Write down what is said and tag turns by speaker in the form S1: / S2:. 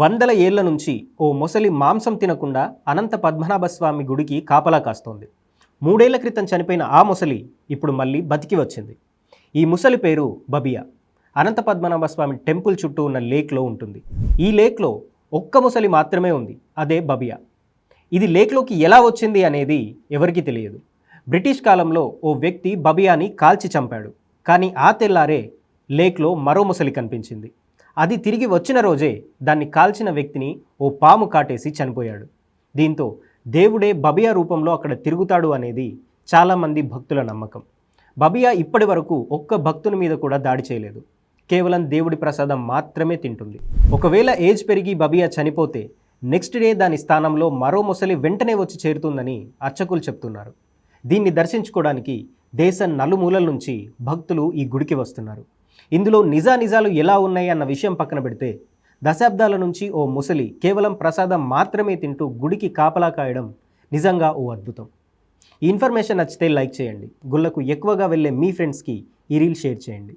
S1: వందల ఏళ్ళ నుంచి ఓ మొసలి మాంసం తినకుండా అనంత పద్మనాభ స్వామి గుడికి కాపలా కాస్తోంది. మూడేళ్ళ క్రితం చనిపోయిన ఆ మొసలి ఇప్పుడు మళ్ళీ బతికి వచ్చింది. ఈ ముసలి పేరు బబియా. అనంత పద్మనాభస్వామి టెంపుల్ చుట్టూ ఉన్న లేక్లో ఉంటుంది. ఈ లేక్లో ఒక్క మొసలి మాత్రమే ఉంది. అదే బబియా. ఇది లేక్లోకి ఎలా వచ్చింది అనేది ఎవరికీ తెలియదు. బ్రిటిష్ కాలంలో ఓ వ్యక్తి బబియాని కాల్చి చంపాడు. కానీ ఆ తెల్లారే లేక్లో మరో ముసలి కనిపించింది. అది తిరిగి వచ్చిన రోజే దాన్ని కాల్చిన వ్యక్తిని ఓ పాము కాటేసి చనిపోయాడు. దీంతో దేవుడే బబియా రూపంలో అక్కడ తిరుగుతాడు అనేది చాలామంది భక్తుల నమ్మకం. బబియా ఇప్పటి వరకు ఒక్క భక్తుని మీద కూడా దాడి చేయలేదు. కేవలం దేవుడి ప్రసాదం మాత్రమే తింటుంది. ఒకవేళ ఏజ్ పెరిగి బబియా చనిపోతే నెక్స్ట్ డే దాని స్థానంలో మరో ముసలి వెంటనే వచ్చి చేరుతుందని అర్చకులు చెప్తున్నారు. దీన్ని దర్శించుకోవడానికి దేశం నలుమూలల నుంచి భక్తులు ఈ గుడికి వస్తున్నారు. ఇందులో నిజానిజాలు ఎలా ఉన్నాయి అన్న విషయం పక్కన పెడితే దశాబ్దాల నుంచి ఓ ముసలి కేవలం ప్రసాదం మాత్రమే తింటూ గుడికి కాపలా కాయడం నిజంగా ఓ అద్భుతం. ఈ ఇన్ఫర్మేషన్ నచ్చితే లైక్ చేయండి. గుళ్ళకు ఎక్కువగా వెళ్ళే మీ ఫ్రెండ్స్కి ఈ రీల్ షేర్ చేయండి.